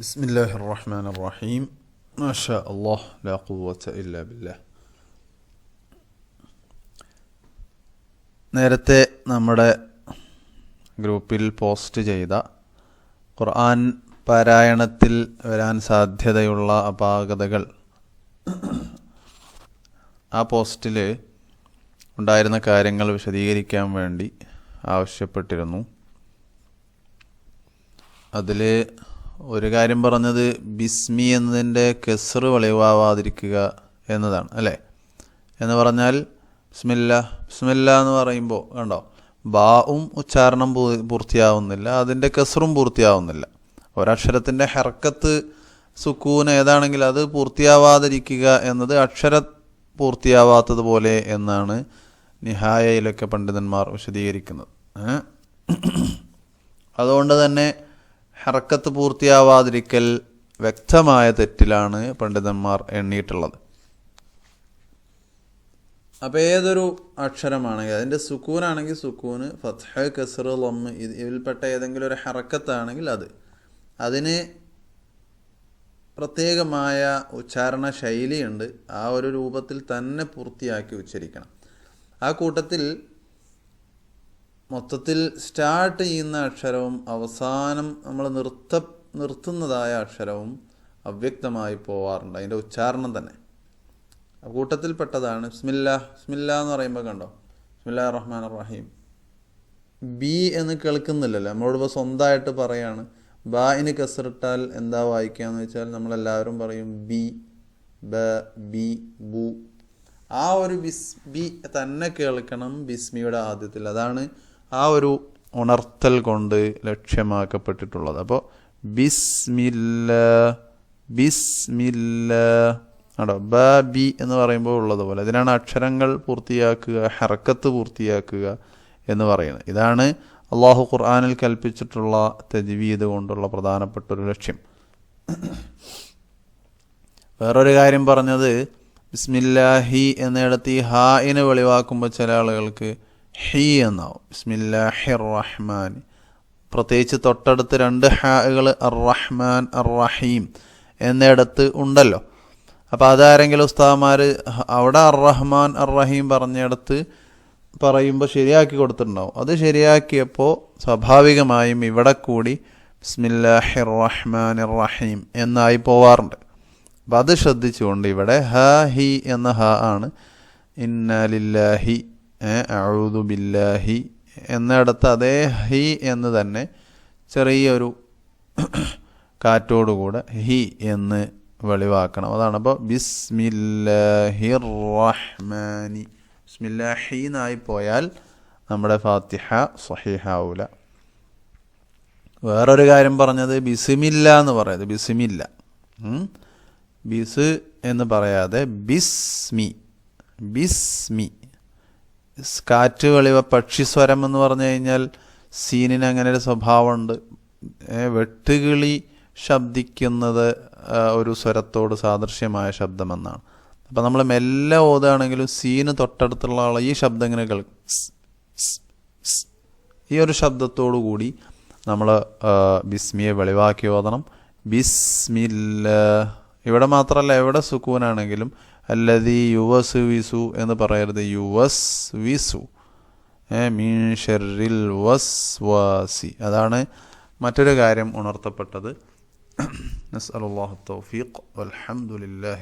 بسم الله الرحمن الرحيم ما شاء الله لا قوة إلا بالله നേരത്തെ നമ്മുടെ ഗ്രൂപ്പിൽ പോസ്റ്റ് ചെയ്ത ഖുർആൻ പാരായണത്തിൽ വരാൻ സാധ്യതയുള്ള അപാകതകൾ ആ പോസ്റ്റിൽ ഉണ്ടായിരുന്ന കാര്യങ്ങൾ വിശദീകരിക്കാൻ വേണ്ടി ആവശ്യപ്പെട്ടിരുന്നു അതിൽ ഒരു കാര്യം പറഞ്ഞത് ബിസ്മി എന്നതിന്റെ കെസറ് വെളിവാവാതിരിക്കുക എന്നതാണ് അല്ലേ? എന്ന് പറഞ്ഞാൽ ബിസ്മില്ല ബിസ്മില്ല എന്ന് പറയുമ്പോൾ കണ്ടോ ബാവും ഉച്ചാരണം പൂർത്തിയാവുന്നില്ല അതിന്റെ കെസറും പൂർത്തിയാവുന്നില്ല. ഒരക്ഷരത്തിന്റെ ഹെർക്കത്ത് സുക്കൂൻ ഏതാണെങ്കിൽ അത് പൂർത്തിയാവാതിരിക്കുക എന്നത് അക്ഷര പൂർത്തിയാവാത്തതുപോലെ എന്നാണ് നിഹായയിലൊക്കെ പണ്ഡിതന്മാർ വിശദീകരിക്കുന്നത്? അതുകൊണ്ട് തന്നെ ഹറക്കത്ത് പൂർത്തിയാവാതിരിക്കൽ വ്യക്തമായ തെറ്റിലാണ് പണ്ഡിതന്മാർ എണ്ണിയിട്ടുള്ളത്. അപ്പോൾ ഏതൊരു അക്ഷരമാണെങ്കിൽ അതിന്റെ സുക്കൂനാണെങ്കിൽ സുക്കൂന് ഫത്ഹ കസർ ഇത് ഇതിൽപ്പെട്ട ഏതെങ്കിലും ഒരു ഹറക്കത്താണെങ്കിൽ അത്. അതിന് പ്രത്യേകമായ ഉച്ചാരണ ശൈലിയുണ്ട്. ആ ഒരു രൂപത്തിൽ തന്നെ പൂർത്തിയാക്കി ഉച്ചരിക്കണം ആ കൂട്ടത്തിൽ മൊത്തത്തിൽ സ്റ്റാർട്ട് ചെയ്യുന്ന അക്ഷരവും അവസാനം നമ്മൾ നിർത്ത നിർത്തുന്നതായ അക്ഷരവും അവ്യക്തമായി പോവാറുണ്ട്. അതിന്റെ ഉച്ചാരണം തന്നെ. കൂട്ടത്തിൽപ്പെട്ടതാണ്. സ്മില്ല സ്മില്ല എന്ന് പറയുമ്പോൾ കണ്ടോ? ബിസ്മില്ലാ റഹ്മാൻ റഹീം ബി എന്ന് കേൾക്കുന്നില്ലല്ലോ. നമ്മളോട് ഇപ്പോൾ സ്വന്തമായിട്ട് പറയാണ്. ബായിന് കസറിട്ടാൽ എന്താ വായിക്കാന്ന് വെച്ചാൽ നമ്മളെല്ലാവരും പറയും ബി ബ ബി ബു. ആ ഒരു ബിസ് ബി തന്നെ കേൾക്കണം ബിസ്മിയുടെ ആദ്യത്തിൽ. അതാണ് ആ ഒരു ഉണർത്തൽ കൊണ്ട് ലക്ഷ്യമാക്കപ്പെട്ടിട്ടുള്ളത്. അപ്പോൾ ബിസ്മില്ല ബിസ്മില്ല ആണോ? ബ ബി എന്ന് പറയുമ്പോൾ ഉള്ളതുപോലെ. ഇതിനാണ് അക്ഷരങ്ങൾ പൂർത്തിയാക്കുക ഹറക്കത്ത് പൂർത്തിയാക്കുക എന്ന് പറയുന്നത്. ഇതാണ് അള്ളാഹു ഖുർആാനിൽ കൽപ്പിച്ചിട്ടുള്ള തജ്വീദ് കൊണ്ടുള്ള പ്രധാനപ്പെട്ട ഒരു ലക്ഷ്യം. വേറൊരു കാര്യം പറഞ്ഞത് ബിസ്മില്ലാഹി എന്നിടത്ത് ഈ ഹായിനെ വെളിവാക്കുമ്പോൾ ചില ആളുകൾക്ക് ഹി എന്നാവും ബിസ്മില്ലാഹി റഹ്മാൻ പ്രത്യേകിച്ച് തൊട്ടടുത്ത് രണ്ട് ഹാകൾ അർ റഹ്മാൻ അർ റഹീം എന്നിടത്ത് ഉണ്ടല്ലോ. അപ്പോൾ അതാരെങ്കിലും ഉസ്താദ്മാർ അവിടെ അർ റഹ്മാൻ അർ റഹീം പറഞ്ഞിടത്ത് പറയുമ്പോൾ ശരിയാക്കി കൊടുത്തിട്ടുണ്ടാവും. അത് ശരിയാക്കിയപ്പോൾ സ്വാഭാവികമായും ഇവിടെ കൂടി ബിസ്മില്ലാഹി റഹ്മാൻ റഹീം എന്നായി പോവാറുണ്ട്. അപ്പം അത് ശ്രദ്ധിച്ചുകൊണ്ട് ഇവിടെ ഹ ഹി എന്ന ഹ ആണ്. ഇന്നലില്ലാഹി അഴുതു ബില്ലാഹി എന്നിടത്ത് അതേ ഹി എന്ന് തന്നെ ചെറിയൊരു കാറ്റോടുകൂടെ ഹി എന്ന് വെളിവാക്കണം. അതാണ് അപ്പോൾ ബിസ്മില്ലാഹി റഹ്മാനി ബിസ്മില്ലാഹി എന്നായി പോയാൽ നമ്മുടെ ഫാത്തിഹ സഹിഹാവൂല വേറൊരു കാര്യം പറഞ്ഞത് ബിസിമില്ല എന്ന് പറയുന്നത് ബിസിമില്ല. ബിസ് എന്ന് പറയാതെ ബിസ്മി. ബിസ്മി. കാറ്റ് വെളിവ പക്ഷിസ്വരം എന്ന് പറഞ്ഞു കഴിഞ്ഞാൽ സീനിന് അങ്ങനെ ഒരു സ്വഭാവമുണ്ട്. വെട്ടുകിളി ശബ്ദിക്കുന്നത് ഒരു സ്വരത്തോട് സാദൃശ്യമായ ശബ്ദമെന്നാണ്. അപ്പം നമ്മൾ മെല്ലെ ഓതുകയാണെങ്കിലും സീന് തൊട്ടടുത്തുള്ള ആൾ ഈ ശബ്ദം ഇങ്ങനെ കേൾക്കും. ഈ ഒരു ശബ്ദത്തോടു കൂടി നമ്മൾ ബിസ്മിയെ വെളിവാക്കി ഓതണം. ബിസ്മില്ല ഇവിടെ മാത്രമല്ല എവിടെ സുക്കൂനാണെങ്കിലും അല്ലതി യുവസ് വിസു എന്ന് പറയരുത്. യുവസ് വിസു മീൻ ഷെറിൽ വസ് വാസി അതാണ് മറ്റൊരു കാര്യം ഉണർത്തപ്പെട്ടത്. നസ്അലുല്ലാഹു തൗഫീഖ്. വൽഹംദുലില്ലാഹി